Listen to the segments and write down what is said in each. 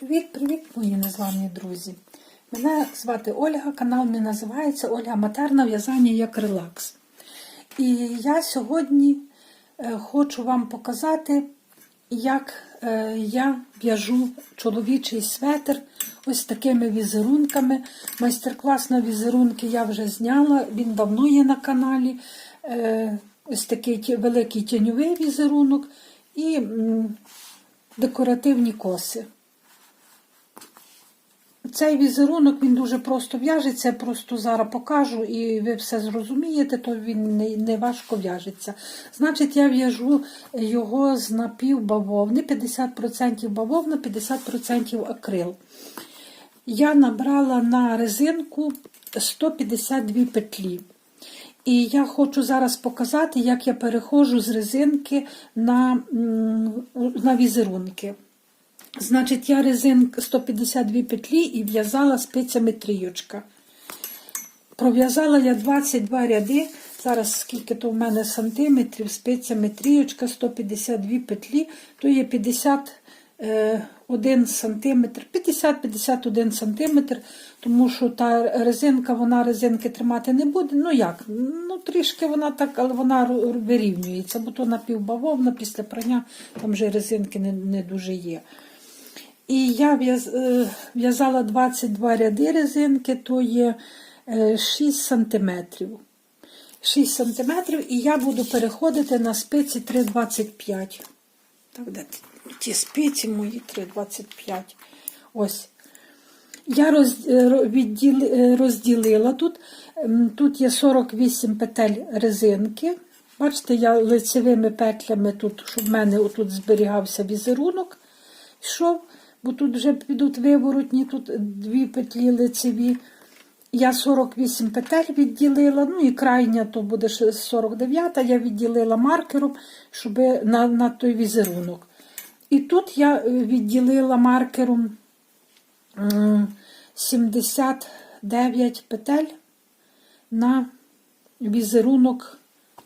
Привіт-привіт, мої незламні друзі! Мене звати Ольга, канал мій називається Ольга Матерна в'язання як релакс. І я сьогодні е, хочу вам показати, як е, я в'яжу чоловічий светр ось такими візерунками. Майстер-клас на візерунки я вже зняла, він давно є на каналі. Е, Ось такий великий тіньовий візерунок і декоративні коси. Цей візерунок він дуже просто в'яжеться, просто зараз покажу і ви все зрозумієте, то він не, не важко в'яжеться. Значить, я в'яжу його з напівбавовни, 50% бавовна, 50% акрил. Я набрала на резинку 152 петлі. І я хочу зараз показати, як я переходжу з резинки на, на візерунки. Значить, я резинка 152 петлі і в'язала спицями трійочка. Пров'язала я 22 ряди. Зараз скільки то в мене сантиметрів, спицями трійочка, 152 петлі, то є 51 сантиметр, 50-51 сантиметр, тому що та резинка, вона резинки тримати не буде. Ну як? Ну трішки вона так, але вона вирівнюється, бо то напівбавовна після прання там вже резинки не, не дуже є. І я е, в'язала 22 ряди резинки, то є е, 6 сантиметрів. 6 сантиметрів, і я буду переходити на спиці 3,25. Так, де ті- спиці мої 3,25. Ось. Я е, е, розділила тут. Тут є 48 петель резинки. Бачите, я лицевими петлями тут, щоб в мене отут зберігався візерунок, йшов, бо тут вже підуть виворотні, тут дві петлі лицеві. Я 48 петель відділила, ну і крайня то буде 49, я відділила маркером, щоб на, на той візерунок. І тут я е, відділила маркером 79 петель на візерунок,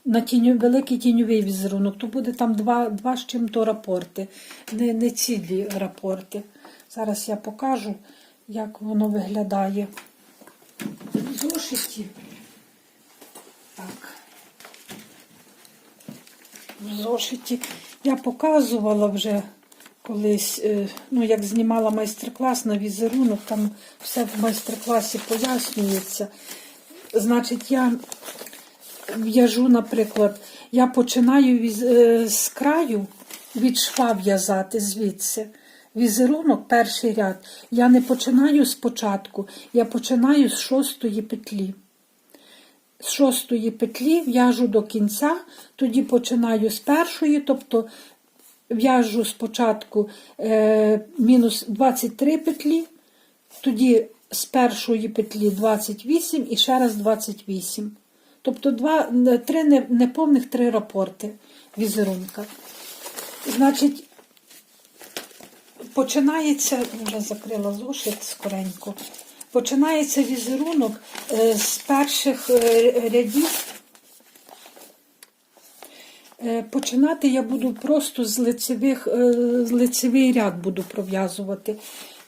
на тіньо, великий тіньовий візерунок. То буде там два, два з чим-то рапорти, не, не цілі рапорти. Зараз я покажу, як воно виглядає в зошиті. Так. В зошиті я показувала вже колись, е, ну, як знімала майстер-клас на візерунок, там все в майстер-класі пояснюється. Значить, я в'яжу, наприклад, я починаю е, з краю від шва в'язати звідси. Візерунок, перший ряд. Я не починаю спочатку, я починаю з шостої петлі. З шостої петлі в'яжу до кінця, тоді починаю з першої, тобто в'яжу спочатку е, мінус 23 петлі, тоді з першої петлі 28 і ще раз 28. Тобто два, три неповних три рапорти візерунка. Значить, починається, вже закрила зошит скоренько. Починається візерунок е, з перших е, рядів. Е, Починати я буду просто з лицевих, з лицевий ряд буду пров'язувати.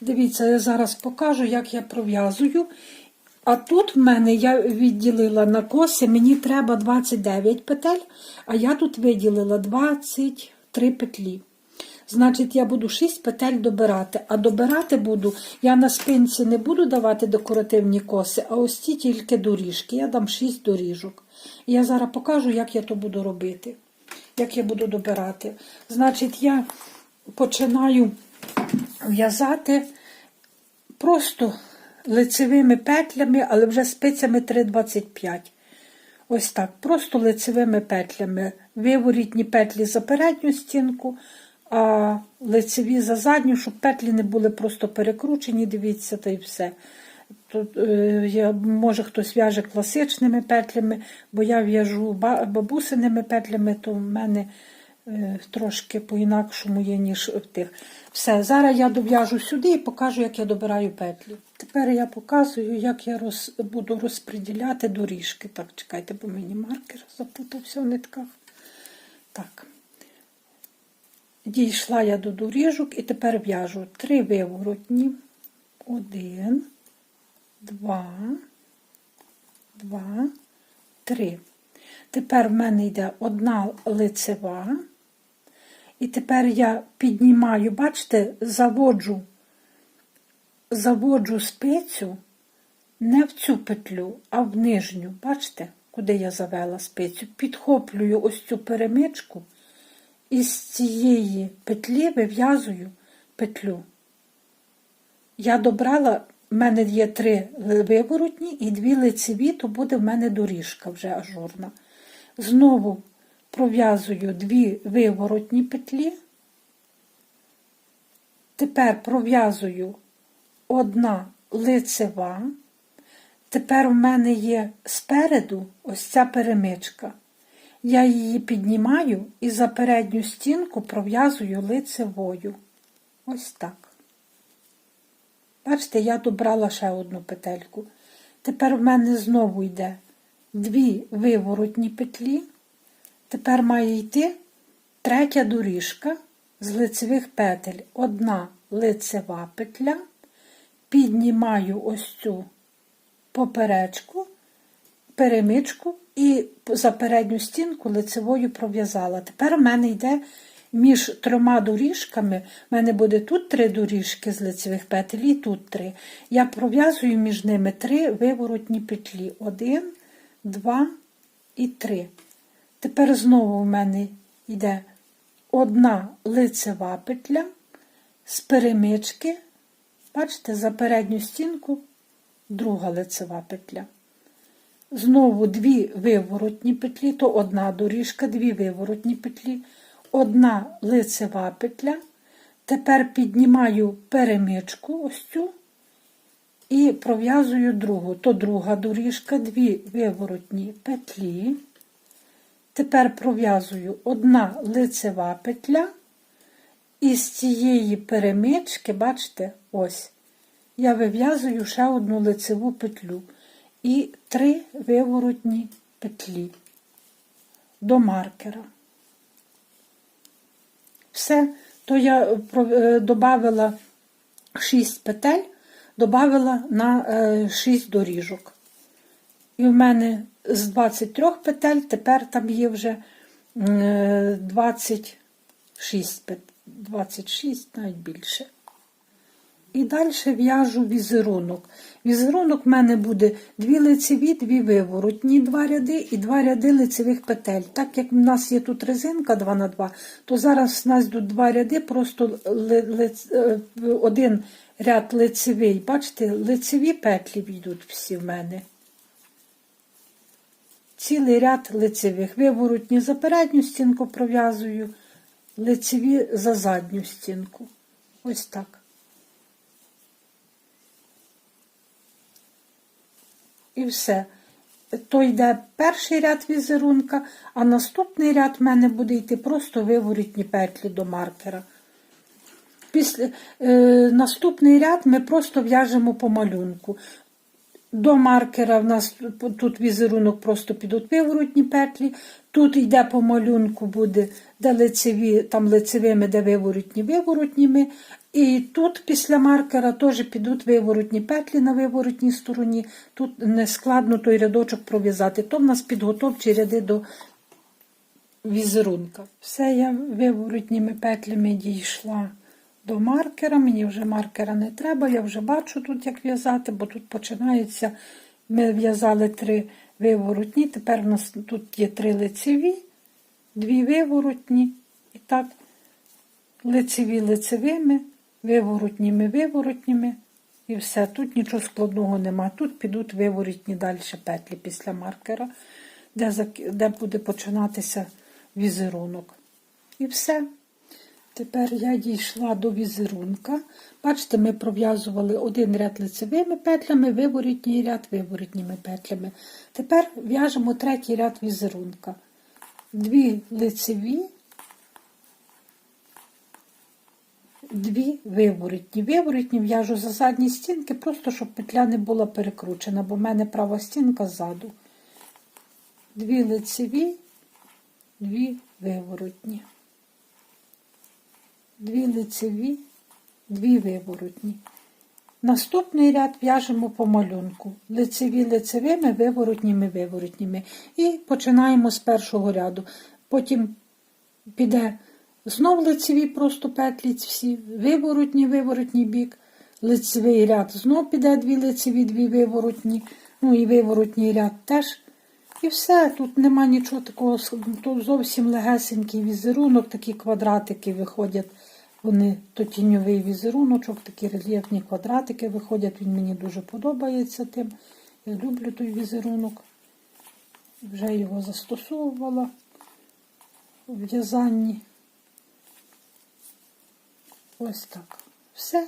Дивіться, я зараз покажу, як я пров'язую. А тут в мене я відділила на коси, мені треба 29 петель, а я тут виділила 23 петлі. Значить, я буду 6 петель добирати. А добирати буду, я на спинці не буду давати декоративні коси, а ось ці тільки доріжки. Я дам 6 доріжок. І я зараз покажу, як я то буду робити, як я буду добирати. Значить, я починаю в'язати просто лицевими петлями, але вже спицями 3,25. Ось так, просто лицевими петлями. Виворітні петлі за передню стінку, а лицеві за задню, щоб петлі не були просто перекручені, дивіться, та й все. Тут, е, може хтось в'яже класичними петлями, бо я в'яжу бабусиними петлями, то в мене трошки по-інакшому є, ніж в тих. Все, зараз я дов'яжу сюди і покажу, як я добираю петлі. Тепер я показую, як я роз, буду розподіляти доріжки. Так, чекайте, бо мені маркер запутався в нитках. Так. дійшла я до доріжок і тепер в'яжу три виворотні. Один, два, два, три. Тепер в мене йде одна лицева. І тепер я піднімаю, бачите, заводжу, заводжу спицю не в цю петлю, а в нижню. Бачите, куди я завела спицю? Підхоплюю ось цю перемичку і з цієї петлі вив'язую петлю. Я добрала, в мене є три виворотні і дві лицеві, то буде в мене доріжка вже ажурна. Знову пров'язую дві виворотні петлі. Тепер пров'язую одна лицева. Тепер у мене є спереду ось ця перемичка. Я її піднімаю і за передню стінку пров'язую лицевою. Ось так. Бачите, я добрала ще одну петельку. Тепер в мене знову йде дві виворотні петлі. Тепер має йти третя доріжка з лицевих петель. Одна лицева петля. Піднімаю ось цю поперечку, перемичку і за передню стінку лицевою пров'язала. Тепер в мене йде між трьома доріжками, в мене буде тут три доріжки з лицевих петель і тут три. Я пров'язую між ними три виворотні петлі. Один, два і три. Тепер знову в мене йде одна лицева петля з перемички. Бачите, за передню стінку друга лицева петля. Знову дві виворотні петлі, то одна доріжка, дві виворотні петлі, одна лицева петля. Тепер піднімаю перемичку ось цю і пров'язую другу. То друга доріжка, дві виворотні петлі. Тепер пров'язую одна лицева петля. І з цієї перемички, бачите, ось, я вив'язую ще одну лицеву петлю і три виворотні петлі до маркера. Все, то я додала 6 петель, додала на 6 доріжок. І в мене з 23 петель тепер там є вже 26 петель, 26, навіть більше. І далі в'яжу візерунок. Візерунок в мене буде дві лицеві, дві виворотні, два ряди і два ряди лицевих петель. Так як в нас є тут резинка 2 на 2 то зараз в нас йдуть два ряди, просто ли, один ряд лицевий. Бачите, лицеві петлі війдуть всі в мене. Цілий ряд лицевих. Виворотні за передню стінку пров'язую, лицеві за задню стінку. Ось так. І все. То йде перший ряд візерунка, а наступний ряд в мене буде йти просто виворітні петлі до маркера. Після, е, Наступний ряд ми просто в'яжемо по малюнку. До маркера в нас тут візерунок просто підуть виворотні петлі. Тут йде по малюнку, буде де лицеві, там лицевими, де виворотні виворотніми. І тут після маркера теж підуть виворотні петлі на виворотній стороні. Тут не складно той рядочок пров'язати. То в нас підготовчі ряди до візерунка. Все, я виворотніми петлями дійшла до маркера. Мені вже маркера не треба, я вже бачу тут, як в'язати, бо тут починається. Ми в'язали три виворотні, тепер у нас тут є три лицеві, дві виворотні. І так, лицеві лицевими, виворотніми виворотніми. І все. Тут нічого складного нема. Тут підуть виворотні далі петлі після маркера, де, де буде починатися візерунок. І все. Тепер я дійшла до візерунка. Бачите, ми пров'язували один ряд лицевими петлями, виворітній ряд виворітніми петлями. Тепер в'яжемо третій ряд візерунка. Дві лицеві, дві виворітні. Виворітні в'яжу за задні стінки, просто щоб петля не була перекручена, бо в мене права стінка ззаду. Дві лицеві, дві виворотні. Дві лицеві, дві виворотні. Наступний ряд в'яжемо по малюнку. Лицеві лицевими, виворотніми виворотніми. І починаємо з першого ряду. Потім піде знов лицеві просто петлі всі, виворотні, виворотній бік, лицевий ряд, знов піде дві лицеві, дві виворотні, ну і виворотній ряд теж. І все, тут нема нічого такого, тут зовсім легесенький візерунок, такі квадратики виходять. Вони то тіньовий візеруночок, такі рельєфні квадратики виходять. Він мені дуже подобається тим. Я люблю той візерунок. Вже його застосовувала у в'язанні. Ось так. Все.